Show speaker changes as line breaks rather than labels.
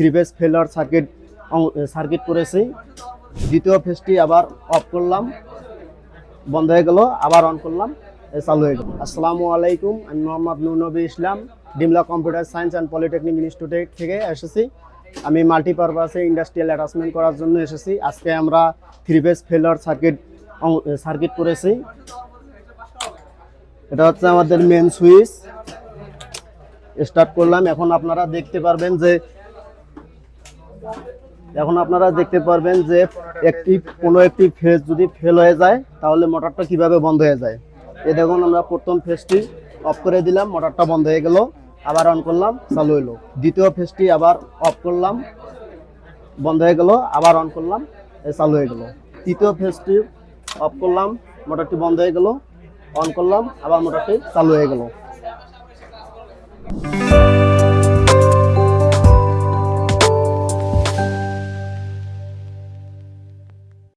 Three phase failure circuit circuit করেছি। দ্বিতীয় ফেজটি আবার অফ করলাম। বন্ধ হয়ে গেল, আবার অন করলাম চালু হয়ে গেল। আসসালামু আলাইকুম, আমি Mohammad Nurnabi Islam, Dimla computer science and polytechnic institute থেকে এসেছি। আমি মাল্টিপারপাসে ইন্ডাস্ট্রিয়াল অ্যাটাচমেন্ট করার জন্য এসেছি। আজকে আমরা three phase failure circuit circuit করেছি। এটা হচ্ছে আমাদের মেন সুইচ স্টার্ট করলাম। এখন আপনারা দেখতে পারবেন যে এখন আপনারা দেখতে পারবেন যে একটি কোনো একটি ফেজ যদি ফেল হয়ে যায়, তাহলে মোটরটা কীভাবে বন্ধ হয়ে যায়? এ দেখুন আমরা প্রথম ফেজটি অফ করে দিলাম, মোটরটা বন্ধ হয়ে গেল, আবার অন করলাম, চালু হলো দ্বিতীয় ফেজটি আবার অফ করলাম, বন্ধ হয়ে গেল, আবার অন করলাম চালু হয়ে গেল। তৃতীয় ফেজটি অফ করলাম, মোটরটি বন্ধ হয়ে গেল অন করলাম, আবার মোটরটি চালু হয়ে গেল।